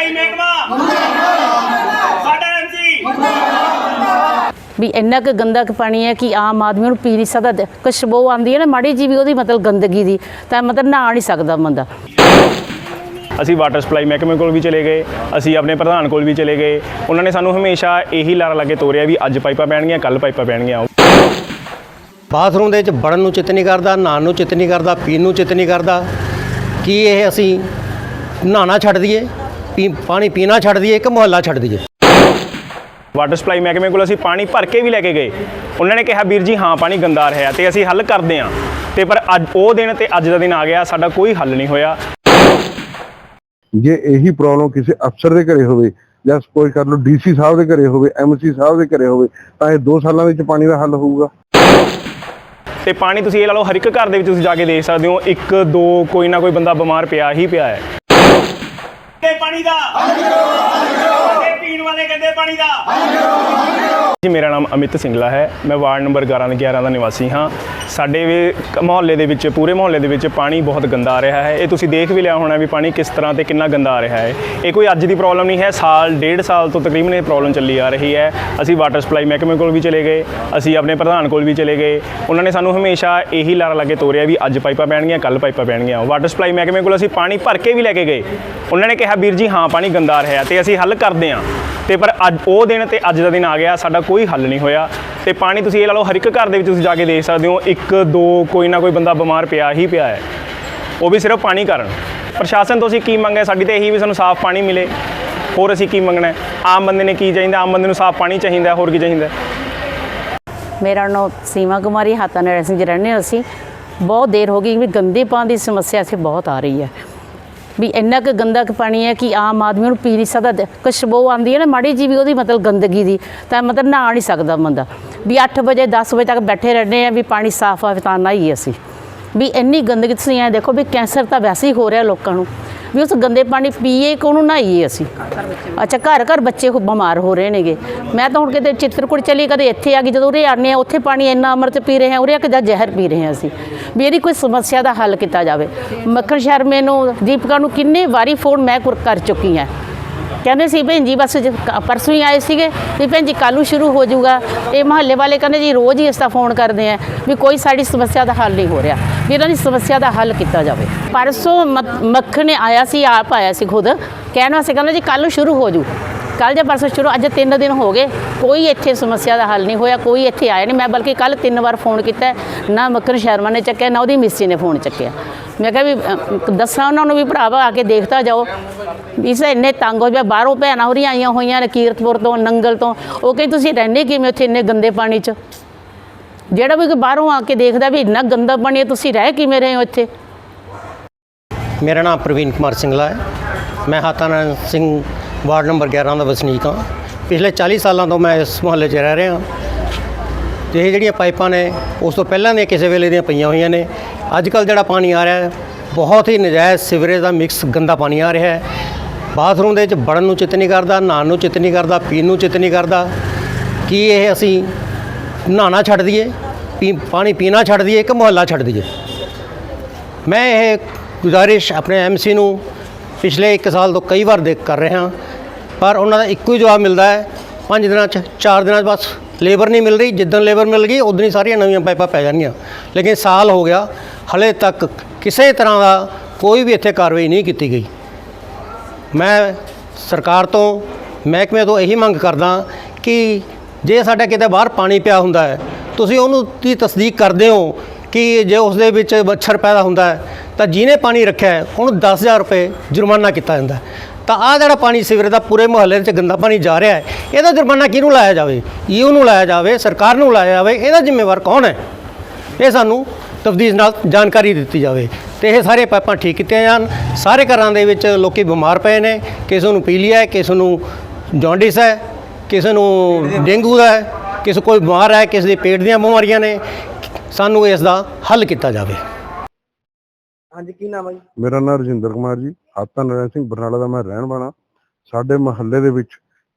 Supply ਮਹਿਕਮਾ। ਸਾਡਾ MC ਵੀ ਇੰਨਾ ਕੁ ਗੰਦਾ ਕੁ ਪਾਣੀ ਹੈ ਕਿ ਆਮ ਆਦਮੀ ਨੂੰ ਪੀ ਨਹੀਂ ਸਕਦਾ। ਤੇ ਖੁਸ਼ਬੂ ਆਉਂਦੀ ਹੈ ਨਾ ਮਾੜੀ ਜੀ ਵੀ ਉਹਦੀ ਮਤਲਬ ਗੰਦਗੀ ਦੀ ਤਾਂ ਮਤਲਬ ਨਹਾ ਨਹੀਂ ਸਕਦਾ ਬੰਦਾ। ਅਸੀਂ ਵਾਟਰ ਸਪਲਾਈ ਮਹਿਕਮੇ ਕੋਲ ਵੀ ਚਲੇ ਗਏ ਅਸੀਂ ਆਪਣੇ ਪ੍ਰਧਾਨ ਕੋਲ ਵੀ ਚਲੇ ਗਏ। ਉਹਨਾਂ ਨੇ ਸਾਨੂੰ ਹਮੇਸ਼ਾ ਇਹੀ ਲਾਰਾ ਲਾ ਕੇ ਤੋਰਿਆ ਵੀ ਅੱਜ ਪਾਈਪਾਂ ਪੈਣਗੀਆਂ ਕੱਲ ਪਾਈਪਾਂ ਪੈਣਗੀਆਂ। ਬਾਥਰੂਮ ਦੇ ਵਿੱਚ ਵੜਨ ਨੂੰ ਚਿੱਤ ਨਹੀਂ ਕਰਦਾ ਨਹਾਉਣ ਨੂੰ ਚਿੱਤ ਨਹੀਂ ਕਰਦਾ ਪੀਣ ਨੂੰ ਚਿੱਤ ਨਹੀਂ ਕਰਦਾ। ਕੀ ਇਹ ਅਸੀਂ ਨਹਾਉਣਾ ਛੱਡ ਦਈਏ? ਪੀ ਪਾਣੀ ਪੀਣਾ ਛੱਡ ਦਈਏ ਕਿ ਮੁਹੱਲਾ ਛੱਡ ਦਈਏ। ਵਾਟਰ ਸਪਲਾਈ ਮਹਿਕਮੇ ਕੋਲ ਅਸੀਂ ਪਾਣੀ ਭਰ ਕੇ ਵੀ ਲੈ ਕੇ ਗਏ। ਉਹਨਾਂ ਨੇ ਕਿਹਾ ਵੀਰ ਜੀ ਹਾਂ ਪਾਣੀ ਗੰਦਾ ਰਿਹਾ ਤੇ ਅਸੀਂ ਹੱਲ ਕਰਦੇ ਹਾਂ। ਤੇ ਪਰ ਅੱਜ ਉਹ ਦਿਨ ਤੇ ਅੱਜ ਦਾ ਦਿਨ ਆ ਗਿਆ ਸਾਡਾ ਕੋਈ ਹੱਲ ਨਹੀਂ ਹੋਇਆ। ਜੇ ਇਹੀ ਪ੍ਰੋਬਲਮ ਕਿਸੇ ਅਫਸਰ ਦੇ ਘਰੇ ਹੋਵੇ ਜਾਂ ਕੋਈ ਕਰ ਲਓ ਡੀਸੀ ਸਾਹਿਬ ਦੇ ਘਰੇ ਹੋਵੇ ਐਮਸੀ ਸਾਹਿਬ ਦੇ ਘਰੇ ਹੋਵੇ ਤਾਂ ਇਹ 2 ਸਾਲਾਂ ਵਿੱਚ ਪਾਣੀ ਦਾ ਹੱਲ ਹੋਊਗਾ। ਤੇ ਪਾਣੀ ਤੁਸੀਂ ਇਹ ਲਾ ਲਓ ਹਰ ਇੱਕ ਘਰ ਦੇ ਵਿੱਚ ਤੁਸੀਂ ਜਾ ਕੇ ਦੇਖ ਸਕਦੇ ਹੋ ਇੱਕ ਦੋ ਕੋਈ ਨਾ ਕੋਈ ਬੰਦਾ ਬਿਮਾਰ ਪਿਆ ਹੀ ਪਿਆ ਹੈ। ਤੇ ਪਾਣੀ ਦਾ ਤੇ ਪੀਣ ਗੰਦੇ ਪਾਣੀ ਦਾ। ਜੀ, ਮੇਰਾ ਨਾਮ ਅਮਿਤ ਸਿੰਗਲਾ ਹੈ। ਮੈਂ ਵਾਰਡ ਨੰਬਰ 11 ਦੇ 11 ਦਾ ਨਿਵਾਸੀ ਹਾਂ। ਸਾਡੇ ਵੀ ਮੁਹੱਲੇ ਦੇ ਵਿੱਚ, ਪੂਰੇ ਮੁਹੱਲੇ ਦੇ ਵਿੱਚ ਪਾਣੀ ਬਹੁਤ ਗੰਦਾ ਆ ਰਿਹਾ ਹੈ। ਇਹ ਤੁਸੀਂ ਦੇਖ ਵੀ ਲਿਆ ਹੋਣਾ ਵੀ ਪਾਣੀ ਕਿਸ ਤਰ੍ਹਾਂ ਤੇ ਕਿੰਨਾ ਗੰਦਾ ਆ ਰਿਹਾ ਹੈ। ਇਹ ਕੋਈ ਅੱਜ ਦੀ ਪ੍ਰੋਬਲਮ ਨਹੀਂ ਹੈ। ਸਾਲ, ਡੇਢ ਸਾਲ ਤੋਂ ਤਕਰੀਬਨ ਇਹ ਪ੍ਰੋਬਲਮ ਚੱਲੀ ਆ ਰਹੀ ਹੈ। ਅਸੀਂ ਵਾਟਰ ਸਪਲਾਈ ਮਹਿਕਮੇ ਕੋਲ ਵੀ ਚਲੇ ਗਏ। ਅਸੀਂ ਆਪਣੇ ਪ੍ਰਧਾਨ ਕੋਲ ਵੀ ਚਲੇ ਗਏ। ਉਹਨਾਂ ਨੇ ਸਾਨੂੰ ਹਮੇਸ਼ਾ ਇਹੀ ਲਾਰਾ ਲਾ ਕੇ ਤੋਰਿਆ ਵੀ ਅੱਜ ਪਾਈਪਾਂ ਪੈਣਗੀਆਂ ਕੱਲ ਪਾਈਪਾਂ ਪੈਣਗੀਆਂ। ਵਾਟਰ ਸਪਲਾਈ ਮਹਿਕਮੇ ਕੋਲ ਅਸੀਂ ਪਾਣੀ ਭਰ ਕੇ ਵੀ ਲੈ ਕੇ ਗਏ। ਉਹਨਾਂ ਨੇ ਕਿਹਾ, ਵੀਰ ਜੀ, ਹਾਂ, ਪਾਣੀ ਗੰਦਾ ਆ ਰਿਹਾ ਤੇ ਅਸੀਂ ਹੱਲ ਕਰਦੇ ਹਾਂ। ਤੇ ਪਰ ਅੱਜ ਉਹ ਦਿਨ ਤੇ ਅੱਜ ਦਾ ਦਿਨ ਆ ਗਿਆ, ਸਾਡਾ ਕੋਈ ਹੱਲ ਨਹੀਂ ਹੋਇਆ। ਤੇ ਪਾਣੀ ਤੁਸੀਂ ਇਹ ਲਾ ਲਓ, ਹਰ ਇੱਕ ਘਰ ਦੇ ਵਿੱਚ ਤੁਸੀਂ ਜਾ ਕੇ ਦੇਖ ਸਕਦੇ ਹੋ, ਇੱਕ, ਦੋ, ਕੋਈ ਨਾ ਕੋਈ ਬੰਦਾ ਬਿਮਾਰ ਪਿਆ ਹੀ ਪਿਆ ਹੈ। ਉਹ ਵੀ ਸਿਰਫ ਪਾਣੀ ਕਾਰਨ। ਪ੍ਰਸ਼ਾਸਨ ਤੋਂ ਅਸੀਂ ਕੀ ਮੰਗਿਆ, ਸਾਡੀ ਤੇ ਇਹੀ ਵੀ ਸਾਨੂੰ ਸਾਫ਼ ਪਾਣੀ ਮਿਲੇ। ਹੋਰ ਅਸੀਂ ਕੀ ਮੰਗਣਾ ਆਮ ਬੰਦੇ ਨੇ ਕੀ ਚਾਹੀਦਾ? ਆਮ ਬੰਦੇ ਨੂੰ ਸਾਫ਼ ਪਾਣੀ ਚਾਹੀਦਾ, ਹੋਰ ਕੀ ਚਾਹੀਦਾ? ਮੇਰਾ ਨਾਮ ਸੀਮਾ ਕੁਮਾਰੀ ਹਾਤਾ ਨਰਸਿੰਘ ਰਹਿੰਦੇ ਹਾਂ ਅਸੀਂ। ਬਹੁਤ ਦੇਰ ਹੋ ਗਈ ਵੀ ਗੰਦੇ ਪਾਣੀ ਦੀ ਸਮੱਸਿਆ ਇੱਥੇ ਬਹੁਤ ਆ ਰਹੀ ਹੈ। ਵੀ ਇੰਨਾ ਕੁ ਗੰਦਾ ਕੁ ਪਾਣੀ ਹੈ ਕਿ ਆਮ ਆਦਮੀ ਉਹਨੂੰ ਪੀ ਨਹੀਂ ਸਕਦਾ ਤੇ ਖੁਸ਼ਬੂ ਆਉਂਦੀ ਹੈ ਨਾ, ਮਾੜੀ ਜੀ ਵੀ ਉਹਦੀ ਮਤਲਬ ਗੰਦਗੀ ਦੀ, ਤਾਂ ਮਤਲਬ ਨਹਾ ਨਹੀਂ ਸਕਦਾ ਬੰਦਾ। ਵੀ 8 ਵਜੇ 10 ਵਜੇ ਤੱਕ ਬੈਠੇ ਰਹਿੰਦੇ ਆ ਵੀ ਪਾਣੀ ਸਾਫ਼ ਆਵੇ ਤਾਂ ਨਾ ਹੀ ਅਸੀਂ। ਵੀ ਇੰਨੀ ਗੰਦਗੀ ਤੁਸੀਂ ਐ ਦੇਖੋ ਵੀ ਕੈਂਸਰ ਤਾਂ ਵੈਸੇ ਹੀ ਹੋ ਰਿਹਾ ਲੋਕਾਂ ਨੂੰ। ਵੀ ਉਸ ਗੰਦੇ ਪਾਣੀ ਪੀਏ ਕਿ ਉਹਨੂੰ ਨਹਾਈਏ ਅਸੀਂ? ਅੱਛਾ, ਘਰ ਘਰ ਬੱਚੇ ਬਿਮਾਰ ਹੋ ਰਹੇ ਨੇਗੇ। ਮੈਂ ਤਾਂ ਹੁਣ ਕਿਤੇ ਚਿੱਤਰਕੁਟ ਚਲੀ, ਕਦੇ ਇੱਥੇ ਆ ਗਈ, ਜਦੋਂ ਉਰੇ ਆਨੇ ਆ ਉੱਥੇ ਪਾਣੀ ਇੰਨਾ ਅੰਮ੍ਰਿਤ ਪੀ ਰਹੇ ਆ ਉਰੇ ਆ ਕੇ ਜਾਂ ਜ਼ਹਿਰ ਪੀ ਰਹੇ ਆ ਅਸੀਂ। ਵੀ ਇਹਦੀ ਕੋਈ ਸਮੱਸਿਆ ਦਾ ਹੱਲ ਕੀਤਾ ਜਾਵੇ। ਮੱਖਣ ਸ਼ਰਮੇ ਨੂੰ, ਦੀਪਕਾ ਨੂੰ ਕਿੰਨੇ ਵਾਰੀ ਫੋਨ ਮੈਂ ਕਰ- ਕਰ ਚੁੱਕੀ ਹਾਂ। ਕਹਿੰਦੇ ਸੀ ਭੈਣ ਜੀ, ਬਸ ਜ- ਕ- ਪਰਸੋਂ ਹੀ ਆਏ ਸੀਗੇ, ਵੀ ਭੈਣ ਜੀ ਕੱਲ੍ਹ ਨੂੰ ਸ਼ੁਰੂ ਹੋ ਜਾਊਗਾ। ਇਹ ਮਹੱਲੇ ਵਾਲੇ ਕਹਿੰਦੇ ਜੀ, ਰੋਜ਼ ਹੀ ਇਸ ਦਾ ਫੋਨ ਕਰਦੇ ਆ ਵੀ ਕੋਈ ਸਾਡੀ ਸਮੱਸਿਆ ਦਾ ਹੱਲ ਨਹੀਂ ਹੋ ਰਿਹਾ, ਵੀ ਇਹਨਾਂ ਦੀ ਸਮੱਸਿਆ ਦਾ ਹੱਲ ਕੀਤਾ ਜਾਵੇ। ਪਰਸੋਂ ਮ- ਮੱਖਣ ਨੇ ਆਇਆ ਸੀ, ਆਪ ਆਇਆ ਸੀ ਖੁਦ। ਕਹਿਣ ਵਾਸਤੇ ਕਹਿੰਦਾ ਜੀ, ਕੱਲ੍ਹ ਨੂੰ ਸ਼ੁਰੂ ਹੋ ਜੂ ਕੱਲ੍ਹ ਜਾਂ ਪਰਸੋਂ ਸ਼ੁਰੂ, ਅੱਜ ਤਿੰਨ ਦਿਨ ਹੋ ਗਏ, ਕੋਈ ਇੱਥੇ ਸਮੱਸਿਆ ਦਾ ਹੱਲ ਨਹੀਂ ਹੋਇਆ, ਕੋਈ ਇੱਥੇ ਆਇਆ ਨਹੀਂ। ਮੈਂ ਬਲਕਿ ਕੱਲ ਤਿੰਨ ਵਾਰ ਫੋਨ ਕੀਤਾ, ਨਾ ਮੱਕਰ ਸ਼ਰਮਾ ਨੇ ਚੱਕਿਆ, ਨਾ ਉਹਦੀ ਮਿਸੀ ਨੇ ਫੋਨ ਚੱਕਿਆ। ਮੈਂ ਕਿਹਾ ਵੀ ਦੱਸਾਂ ਉਹਨਾਂ ਨੂੰ ਵੀ ਭਰਾਵਾ, ਆ ਕੇ ਦੇਖਤਾ ਜਾਓ। ਵੀ ਇਸ ਇੰਨੇ ਤੰਗ ਹੋ ਪਿਆ ਬਾਹਰੋਂ ਭੈਣਾਂ ਹੋਰੀਆਂ ਆਈਆਂ ਹੋਈਆਂ ਨੇ ਕੀਰਤਪੁਰ ਤੋਂ, ਨੰਗਲ ਤੋਂ। ਉਹ ਕਹਿੰਦੇ, ਤੁਸੀਂ ਰਹਿੰਦੇ ਕਿਵੇਂ ਉੱਥੇ ਇੰਨੇ ਗੰਦੇ ਪਾਣੀ 'ਚ? ਜਿਹੜਾ ਵੀ ਕੋਈ ਬਾਹਰੋਂ ਆ ਕੇ ਦੇਖਦਾ ਵੀ ਇੰਨਾ ਗੰਦਾ ਪਾਣੀ ਹੈ, ਤੁਸੀਂ ਰਹਿ ਕਿਵੇਂ ਰਹੇ ਹੋ ਇੱਥੇ? ਮੇਰਾ ਨਾਮ ਪ੍ਰਵੀਨ ਕੁਮਾਰ ਸਿੰਗਲਾ ਹੈ। ਮੈਂ ਹਾਤਾਨੰਦ ਸਿੰਘ ਵਾਰਡ ਨੰਬਰ 11 ਦਾ ਵਸਨੀਕ ਹਾਂ। ਪਿਛਲੇ 40 ਸਾਲਾਂ ਤੋਂ ਮੈਂ ਇਸ ਮੁਹੱਲੇ 'ਚ ਰਹਿ ਰਿਹਾ ਤੇ ਇਹ ਜਿਹੜੀਆਂ ਪਾਈਪਾਂ ਨੇ, ਉਸ ਤੋਂ ਪਹਿਲਾਂ ਦੀਆਂ ਕਿਸੇ ਵੇਲੇ ਦੀਆਂ ਪਈਆਂ ਹੋਈਆਂ ਨੇ। ਅੱਜ ਕੱਲ ਜਿਹੜਾ ਪਾਣੀ ਆ ਰਿਹਾ ਹੈ, ਬਹੁਤ ਹੀ ਨਜਾਇਜ਼ ਸਿਵਰੇਜ ਦਾ ਮਿਕਸ ਗੰਦਾ ਪਾਣੀ ਆ ਰਿਹਾ ਹੈ। ਬਾਥਰੂਮ ਦੇ ਵਿੱਚ ਵੜਨ ਨੂੰ ਚਿੱਤ ਨਹੀਂ ਕਰਦਾ, ਨਹਾਉਣ ਨੂੰ ਚਿੱਤ ਨਹੀਂ ਕਰਦਾ, ਪੀਣ ਨੂੰ ਚਿੱਤ ਨਹੀਂ ਕਰਦਾ। ਕੀ ਇਹ ਅਸੀਂ ਨਹਾਉਣਾ ਛੱਡ ਦਈਏ? ਪੀ, ਪਾਣੀ ਪੀਣਾ ਛੱਡ ਦਈਏ ਕਿ ਮੁਹੱਲਾ ਛੱਡ ਦਈਏ? ਮੈਂ ਇਹ ਗੁਜ਼ਾਰਿਸ਼ ਆਪਣੇ ਐਮਸੀ ਨੂੰ ਪਿਛਲੇ 1 ਸਾਲ ਤੋਂ ਕਈ ਵਾਰ ਦੇਖ ਕਰ ਰਹੇ ਹਾਂ, ਪਰ ਉਹਨਾਂ ਦਾ ਇੱਕੋ ਹੀ ਜਵਾਬ ਮਿਲਦਾ ਹੈ, ਪੰਜ ਦਿਨਾਂ 'ਚ, ਚਾਰ ਦਿਨਾਂ 'ਚ ਬਸ ਲੇਬਰ ਨਹੀਂ ਮਿਲ ਰਹੀ, ਜਿੱਦਣ ਲੇਬਰ ਮਿਲ ਗਈ, ਉਦੋਂ ਹੀ ਸਾਰੀਆਂ ਨਵੀਆਂ ਪਾਈਪਾਂ ਪੈ ਜਾਣਗੀਆਂ। ਲੇਕਿਨ ਸਾਲ ਹੋ ਗਿਆ, ਹਲੇ ਤੱਕ ਕਿਸੇ ਤਰ੍ਹਾਂ ਦਾ ਕੋਈ ਵੀ ਇੱਥੇ ਕਾਰਵਾਈ ਨਹੀਂ ਕੀਤੀ ਗਈ। ਮੈਂ ਸਰਕਾਰ ਤੋਂ, ਮਹਿਕਮੇ ਤੋਂ ਇਹੀ ਮੰਗ ਕਰਦਾ ਕਿ ਜੇ ਸਾਡਾ ਕਿਤੇ ਬਾਹਰ ਪਾਣੀ ਪਿਆ ਹੁੰਦਾ ਹੈ, ਤੁਸੀਂ ਉਹਨੂੰ ਦੀ ਤਸਦੀਕ ਕਰਦੇ ਹੋ ਕਿ ਜੇ ਉਸ ਦੇ ਵਿੱਚ ਮੱਛਰ ਪੈਦਾ ਹੁੰਦਾ ਹੈ ਤਾਂ ਜਿਹਨੇ ਪਾਣੀ ਰੱਖਿਆ ਹੈ, ਉਹਨੂੰ 10000 ਰੁਪਏ ਜੁਰਮਾਨਾ ਕੀਤਾ ਜਾਂਦਾ ਤਾਂ ਆਹ ਜਿਹੜਾ ਪਾਣੀ ਸੀਵਰੇਜ ਦਾ ਪੂਰੇ ਮੁਹੱਲੇ 'ਚ ਗੰਦਾ ਪਾਣੀ ਜਾ ਰਿਹਾ ਹੈ, ਇਹਦਾ ਜੁਰਮਾਨਾ ਕਿਹਨੂੰ ਲਾਇਆ ਜਾਵੇ? ਈਓ ਨੂੰ ਲਾਇਆ ਜਾਵੇ, ਸਰਕਾਰ ਨੂੰ ਲਾਇਆ ਜਾਵੇ, ਇਹਦਾ ਜ਼ਿੰਮੇਵਾਰ ਕੌਣ ਹੈ? ਇਹ ਸਾਨੂੰ ਤਫਦੀਸ਼ ਨਾਲ ਜਾਣਕਾਰੀ ਦਿੱਤੀ ਜਾਵੇ। ਤੇ ਇਹ ਸਾਰੇ ਪਾਈਪਾਂ ਠੀਕ ਕੀਤੀਆਂ ਜਾਣ। ਸਾਰੇ ਘਰਾਂ ਦੇ ਵਿੱਚ ਲੋਕੀ ਬਿਮਾਰ ਪਏ ਨੇ। ਕਿਸੇ ਨੂੰ ਪੀਲੀਆ ਹੈ, ਕਿਸੇ ਨੂੰ ਜੌਂਡਿਸ ਹੈ, ਕਿਸੇ ਨੂੰ ਡੇਂਗੂ ਦਾ ਹੈ, ਕਿਸੇ ਕੋਈ ਬਿਮਾਰ ਹੈ, ਕਿਸੇ ਦੇ ਪੇਟ ਦੀਆਂ ਬਿਮਾਰੀਆਂ ਨੇ। ਸਾਨੂੰ ਇਸ ਦਾ ਹੱਲ ਕੀਤਾ ਜਾਵੇ। ਹਾਂਜੀ, ਕੀ ਨਾਮ ਹੈ ਜੀ? ਮੇਰਾ ਨਾਮ ਰਜਿੰਦਰ ਕੁਮਾਰ ਜੀ। ਹਾਤਾ ਨਰੈਣ ਸਿੰਘ, ਬਰਨਾਲਾ ਦਾ ਮੈਂ ਰਹਿਣ ਵਾਲਾ। ਸਾਡੇ ਮਹੱਲੇ ਦੇ ਵਿੱਚ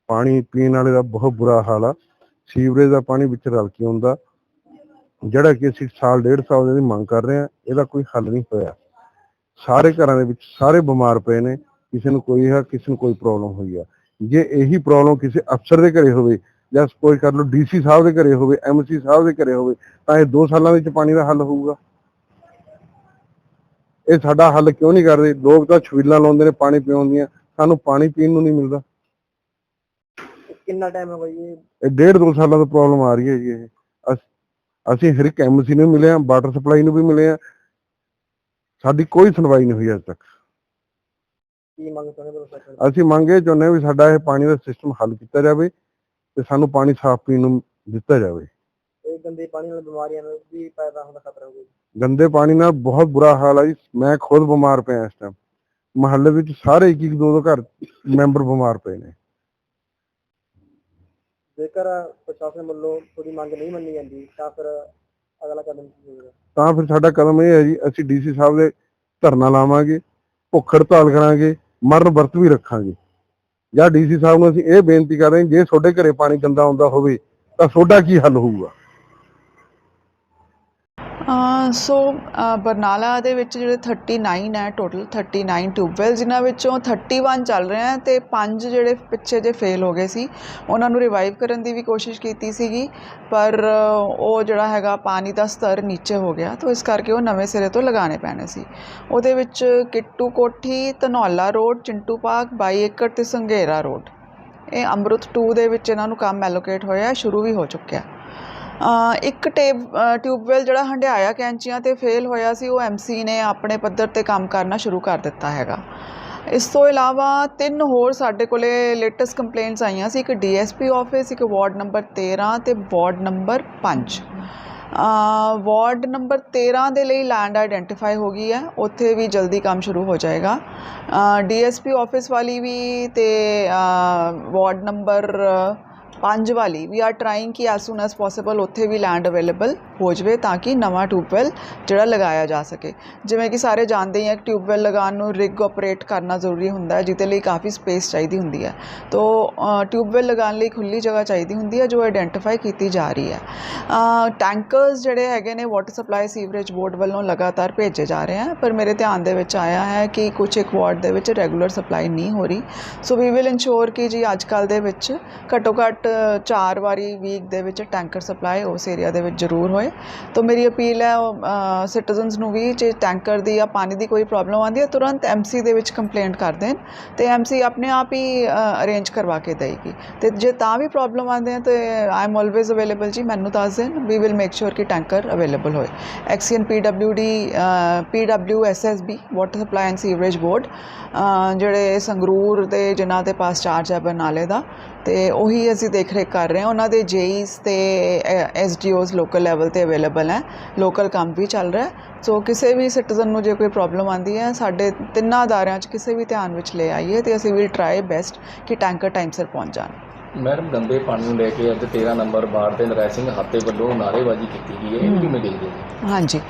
ਪਾਣੀ ਪੀਣ ਵਾਲੇ ਦਾ ਬਹੁਤ ਬੁਰਾ ਹਾਲ ਆ। ਸੀਵਰੇਜ ਦਾ ਪਾਣੀ ਵਿੱਚ ਰਲ ਕੇ ਆਉਂਦਾ ਜਿਹੜਾ ਕਿ ਅਸੀਂ ਸਾਲ ਡੇਢ ਸਾਲ ਦੀ ਮੰਗ ਕਰ ਰਹੇ ਹਾਂ ਇਹਦਾ ਕੋਈ ਹੱਲ ਨਹੀਂ ਹੋਇਆ। ਸਾਰੇ ਘਰਾਂ ਦੇ ਵਿੱਚ ਸਾਰੇ ਬਿਮਾਰ ਪਏ ਨੇ। ਕਿਸੇ ਨੂੰ ਕੋਈ ਹੈ ਕਿਸੇ ਨੂੰ ਕੋਈ ਪ੍ਰੋਬਲਮ ਹੋਈ ਆ। ਜੇ ਇਹੀ ਪ੍ਰੋਬਲਮ ਕਿਸੇ ਅਫਸਰ ਦੇ ਘਰੇ ਹੋਵੇ ਜਾਂ ਕੋਈ ਕਰ ਲਓ ਡੀਸੀ ਸਾਹਿਬ ਦੇ ਘਰੇ ਹੋਵੇ ਐਮਸੀ ਸਾਹਿਬ ਦੇ ਘਰੇ ਹੋਵੇ, ਤਾਂ ਇਹ 2 ਸਾਲਾਂ ਵਿੱਚ ਪਾਣੀ ਦਾ ਹੱਲ ਹੋਊਗਾ। ਇਹ ਸਾਡਾ ਹੱਲ ਕਿਉਂ ਨਹੀਂ ਕਰਦੇ? ਲੋਕ ਤਾਂ ਛਬੀਲਾਂ ਲਾਉਂਦੇ ਨੇ ਪਾਣੀ ਪਿਉਣ ਦੀਆਂ। ਸਾਨੂੰ ਪਾਣੀ ਪੀਣ ਨੂੰ ਨਹੀਂ ਮਿਲਦਾ। ਕਿੰਨਾ ਟਾਈਮ ਹੋ ਗਿਆ ਜੀ? ਇਹ ਡੇਢ ਦੋ ਸਾਲਾਂ ਤੋਂ ਪ੍ਰੋਬਲਮ ਆ ਰਹੀ ਹੈ ਜੀ ਇਹ। ਅਸ- ਅਸੀਂ ਹਰ ਇੱਕ ਐਮਸੀ ਨੂੰ ਮਿਲੇ ਆ ਵਾਟਰ ਸਪਲਾਈ ਨੂੰ ਵੀ ਮਿਲੇ ਆ ਸਾਡੀ ਕੋਈ ਸੁਣਵਾਈ ਨਹੀਂ ਹੋਈ ਅਜੇ ਤੱਕ। ਕੀ ਮੰਗ ਚਾਹੁੰਦੇ ਹੋ ਸਰਕਾਰ ਅਸੀਂ ਮੰਗੇ ਚਾਹੁੰਦੇ ਹਾਂ ਵੀ ਸਾਡਾ ਇਹ ਪਾਣੀ ਦਾ ਸਿਸਟਮ ਹੱਲ ਕੀਤਾ ਜਾਵੇ ਤੇ ਸਾਨੂੰ ਪਾਣੀ ਸਾਫ਼ ਪੀਣ ਨੂੰ ਦਿੱਤਾ ਜਾਵੇ। ਇਹ ਗੰਦੇ ਪਾਣੀ ਨਾਲ ਬਿਮਾਰੀਆਂ ਨੂੰ ਵੀ ਪੈਦਾ ਹੋਣ ਦਾ ਖਤਰਾ ਹੋਵੇ ਗੰਦੇ ਪਾਣੀ ਨਾਲ ਬਹੁਤ ਬੁਰਾ ਹਾਲ ਹੈ ਜੀ। ਮੈਂ ਖੁਦ ਬਿਮਾਰ ਪਿਆ ਇਸ ਟਾਈਮ ਮਹੱਲੇ ਵਿੱਚ ਸਾਰੇ ਇੱਕ ਇੱਕ ਦੋ ਦੋ ਘਰ ਮੈਂਬਰ ਬਿਮਾਰ ਪਏ ਨੇ। ਜੇਕਰ ਪ੍ਰਸ਼ਾਸਨ ਵੱਲੋਂ ਤੁਹਾਡੀ ਮੰਗ ਨਹੀਂ ਮੰਨੀ ਜਾਂਦੀ ਤਾਂ ਫਿਰ ਅਗਲਾ ਕਦਮ ਕੀ ਹੋਵੇਗਾ? ਤਾਂ ਫਿਰ ਸਾਡਾ ਕਦਮ ਇਹ ਹੈ ਜੀ ਅਸੀਂ ਡੀਸੀ ਸਾਹਿਬ ਦੇ ਧਰਨਾ ਲਾਵਾਂਗੇ ਭੁੱਖ ਹੜਤਾਲ ਕਰਾਂਗੇ ਮਰਨ ਵਰਤ ਵੀ ਰੱਖਾਂਗੇ। ਜਾਂ ਡੀਸੀ ਸਾਹਿਬ ਨੂੰ ਅਸੀਂ ਇਹ ਬੇਨਤੀ ਕਰ ਰਹੇ ਹਾਂ ਜੇ ਤੁਹਾਡੇ ਘਰੇ ਪਾਣੀ ਗੰਦਾ ਆਉਂਦਾ ਹੋਵੇ ਤਾਂ ਤੁਹਾਡਾ ਕੀ ਹੱਲ ਹੋਊਗਾ? ਸੋ ਬਰਨਾਲਾ ਦੇ ਵਿੱਚ ਜਿਹੜੇ 39 ਹੈ ਟੋਟਲ 39 ਟਿਊਬਵੈਲ ਜਿਨ੍ਹਾਂ ਵਿੱਚੋਂ 31 ਚੱਲ ਰਹੇ ਹੈ ਤੇ ਪੰਜ ਜਿਹੜੇ ਪਿੱਛੇ ਜੇ ਫੇਲ ਹੋ ਗਏ ਸੀ, ਉਹਨਾਂ ਨੂੰ ਰਿਵਾਈਵ ਕਰਨ ਦੀ ਵੀ ਕੋਸ਼ਿਸ਼ ਕੀਤੀ ਸੀਗੀ, ਪਰ ਉਹ ਜਿਹੜਾ ਹੈਗਾ ਪਾਣੀ ਦਾ ਸਤਰ ਨੀਚੇ ਹੋ ਗਿਆ, ਤਾਂ ਇਸ ਕਰਕੇ ਉਹ ਨਵੇਂ ਸਿਰੇ ਤੋਂ ਲਗਾਉਣੇ ਪੈਣੇ ਸੀ। ਉਹਦੇ ਵਿੱਚ ਕਿੱਟੂ ਕੋਠੀ, ਧਨੌਲਾ ਰੋਡ, ਚਿੰਟੂ ਪਾਰਕ 22 ਏਕੜ ਤੇ ਸੰਘੇਰਾ ਰੋਡ। ਇਹ ਅੰਮ੍ਰਿਤ 2 ਦੇ ਵਿੱਚ ਇਹਨਾਂ ਨੂੰ ਕੰਮ ਐਲੋਕੇਟ ਹੋਇਆ, ਸ਼ੁਰੂ ਵੀ ਹੋ ਚੁੱਕਿਆ। ਇੱਕ ਟੇਬ ਟਿਊਬਵੈੱਲ ਜਿਹੜਾ ਹੰਡਿਆਇਆ ਕੈਂਚੀਆਂ ਤੇ ਫੇਲ ਹੋਇਆ ਸੀ, ਉਹ ਐਮਸੀ ਨੇ ਆਪਣੇ ਪੱਧਰ ਤੇ ਕੰਮ ਕਰਨਾ ਸ਼ੁਰੂ ਕਰ ਦਿੱਤਾ ਹੈਗਾ। ਇਸ ਤੋਂ ਇਲਾਵਾ ਤਿੰਨ ਹੋਰ ਸਾਡੇ ਕੋਲੇ ਲੇਟੈਸਟ ਕੰਪਲੇਂਟਸ ਆਈਆਂ ਸੀ, ਇੱਕ ਡੀਐਸਪੀ ਆਫਿਸ, ਇੱਕ ਵਾਰਡ ਨੰਬਰ 13 ਤੇ ਵਾਰਡ ਨੰਬਰ 5 ਵਾਰਡ ਨੰਬਰ 13 ਦੇ ਲਈ ਲੈਂਡ ਆਇਡੈਂਟੀਫਾਈ ਹੋ ਗਈ ਹੈ, ਉੱਥੇ ਵੀ ਜਲਦੀ ਕੰਮ ਸ਼ੁਰੂ ਹੋ ਜਾਏਗਾ। ਡੀਐਸਪੀ ਆਫਿਸ ਵਾਲੀ ਵੀ ਤੇ ਵਾਰਡ ਨੰਬਰ ਪੰਜ ਵਾਲੀ। ਵੀ ਆਰ ਟਰਾਈਂਗ ਕਿ ਐਸ ਸੂਨ ਐਸ ਪੋਸੀਬਲ ਉੱਥੇ ਵੀ ਲੈਂਡ ਅਵੇਲੇਬਲ ਹੋ ਜਾਵੇ ਤਾਂ ਕਿ ਨਵਾਂ ਟਿਊਬਵੈਲ ਜਿਹੜਾ ਲਗਾਇਆ ਜਾ ਸਕੇ। ਜਿਵੇਂ ਕਿ ਸਾਰੇ ਜਾਣਦੇ ਹੀ ਹੈ ਕਿ ਟਿਊਬਵੈਲ ਲਗਾਉਣ ਨੂੰ ਰਿਗ ਆਪਰੇਟ ਕਰਨਾ ਜ਼ਰੂਰੀ ਹੁੰਦਾ ਹੈ, ਜਿਹਦੇ ਲਈ ਕਾਫੀ ਸਪੇਸ ਚਾਹੀਦੀ ਹੁੰਦੀ ਹੈ। ਤੋ ਟਿਊਬਵੈਲ ਲਗਾਉਣ ਲਈ ਖੁੱਲੀ ਜਗ੍ਹਾ ਚਾਹੀਦੀ ਹੁੰਦੀ ਹੈ, ਜੋ ਆਇਡੈਂਟੀਫਾਈ ਕੀਤੀ ਜਾ ਰਹੀ ਹੈ। ਟੈਂਕਰਸ ਜਿਹੜੇ ਹੈਗੇ ਨੇ ਵਾਟਰ ਸਪਲਾਈ ਸੀਵਰੇਜ ਬੋਰਡ ਵੱਲੋਂ ਲਗਾਤਾਰ ਭੇਜੇ ਜਾ ਰਹੇ ਹਨ ਪਰ ਮੇਰੇ ਧਿਆਨ ਦੇ ਵਿੱਚ ਆਇਆ ਹੈ ਕਿ ਕੁਝ ਇੱਕ ਵਾਰਡ ਦੇ ਵਿੱਚ ਰੈਗੂਲਰ ਸਪਲਾਈ ਨਹੀਂ ਹੋ ਰਹੀ। ਸੋ ਵੀ ਵਿਲ ਇਨਸ਼ੋਰ ਕਿ ਜੀ ਅੱਜ ਕੱਲ ਦੇ ਵਿੱਚ ਘੱਟੋ ਘੱਟ ਚਾਰ ਵਾਰੀ ਵੀਕ ਦੇ ਵਿੱਚ ਟੈਂਕਰ ਸਪਲਾਈ ਉਸ ਏਰੀਆ ਦੇ ਵਿੱਚ ਜ਼ਰੂਰ ਹੋਏ। ਤਾਂ ਮੇਰੀ ਅਪੀਲ ਹੈ ਸਿਟੀਜ਼ਨਸ ਨੂੰ ਵੀ ਜੇ ਟੈਂਕਰ ਦੀ ਜਾਂ ਪਾਣੀ ਦੀ ਕੋਈ ਪ੍ਰੋਬਲਮ ਆਉਂਦੀ ਹੈ, ਤੁਰੰਤ ਐਮਸੀ ਦੇ ਵਿੱਚ ਕੰਪਲੇਂਟ ਕਰ ਦੇਣ ਤੇ ਐਮਸੀ ਆਪਣੇ ਆਪ ਹੀ ਅਰੇਂਜ ਕਰਵਾ ਕੇ ਦੇਏਗੀ। ਤੇ ਜੇ ਤਾਂ ਵੀ ਪ੍ਰੋਬਲਮ ਆਉਂਦੇ ਹੈ ਤੇ ਆਈ ਐਮ ਆਲਵੇਜ਼ ਅਵੇਲੇਬਲ ਜੀ, ਮੈਨੂੰ ਦੱਸ ਦੇਣ। ਵੀ ਵਿਲ ਮੇਕ ਸ਼ੋਰ ਕਿ ਟੈਂਕਰ ਅਵੇਲੇਬਲ ਹੋਏ। XEN PWD PWSSB water supply and sewerage board ਜਿਹੜੇ ਸੰਗਰੂਰ ਦੇ, ਜਿਨ੍ਹਾਂ ਦੇ ਪਾਸ ਚਾਰਜ ਹੈ ਬਰਨਾਲੇ ਦਾ ਤੇ ਉਹੀ ਅਸੀਂ ਦੇਖ ਰੇਖ ਕਰ ਰਹੇ ਹਾਂ। ਉਹਨਾਂ ਦੇ ਜੇਈਸ ਤੇ ਐਸਡੀਓਜ਼ ਲੋਕਲ ਲੈਵਲ ਤੇ ਅਵੇਲੇਬਲ ਹੈ। ਲੋਕਲ ਕੰਮ ਵੀ ਚੱਲ ਰਿਹਾ ਸੋ ਕਿਸੇ ਵੀ ਸਿਟੀਜ਼ਨ ਨੂੰ ਜੇ ਕੋਈ ਪ੍ਰੋਬਲਮ ਆਉਂਦੀ ਹੈ, ਸਾਡੇ ਤਿੰਨਾਂ ਅਦਾਰਿਆਂ 'ਚ ਕਿਸੇ ਵੀ ਧਿਆਨ ਵਿੱਚ ਲੈ ਆਈਏ ਤੇ ਅਸੀਂ ਵੀ ਟਰਾਈ ਬੈਸਟ ਕਿ ਟੈਂਕਰ ਟਾਈਮ ਸਿਰ ਪਹੁੰਚ ਜਾਣ। ਮੈਡਮ ਗੰਦੇ ਪਾਣੀ ਨੂੰ ਲੈ ਕੇ ਅੱਜ 13 ਨੰਬਰ ਵਾਰਡ ਦੇ ਨਰਾਇਣ ਸਿੰਘ ਹਾਤੇ ਵੱਲੋਂ ਨਾਅਰੇਬਾਜ਼ੀ ਕੀਤੀ ਗਈ ਹੈ। ਇਹਨੂੰ ਕਿਵੇਂ ਦੇਖਦੇ ਹੋ? ਹਾਂਜੀ।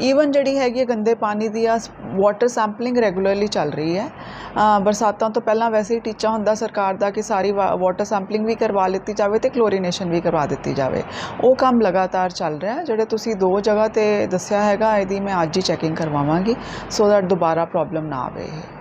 ਈਵਨ ਜਿਹੜੀ ਹੈਗੀ ਹੈ ਗੰਦੇ ਪਾਣੀ ਦੀ ਆ ਵਾਟਰ ਸੈਂਪਲਿੰਗ ਰੈਗੂਲਰਲੀ ਚੱਲ ਰਹੀ ਹੈ। ਅ, ਬਰਸਾਤਾਂ ਤੋਂ ਪਹਿਲਾਂ ਵੈਸੇ ਹੀ ਟੀਚਾ ਹੁੰਦਾ ਸਰਕਾਰ ਦਾ ਕਿ ਸਾਰੀ ਵਾਟਰ ਸੈਂਪਲਿੰਗ ਵੀ ਕਰਵਾ ਲਿੱਤੀ ਜਾਵੇ ਤੇ ਕਲੋਰੀਨੇਸ਼ਨ ਵੀ ਕਰਵਾ ਦਿੱਤੀ ਜਾਵੇ। ਉਹ ਕੰਮ ਲਗਾਤਾਰ ਚੱਲ ਰਿਹਾ ਹੈ। ਜਿਹੜੇ ਤੁਸੀਂ ਦੋ ਜਗ੍ਹਾ ਤੇ ਦੱਸਿਆ ਹੈਗਾ ਇਹਦੀ ਮੈਂ ਅੱਜ ਹੀ ਚੈਕਿੰਗ ਕਰਵਾਵਾਂਗੀ ਸੋ ਦੈਟ ਦੁਬਾਰਾ ਪ੍ਰੋਬਲਮ ਨਾ ਆਵੇ ਇਹ।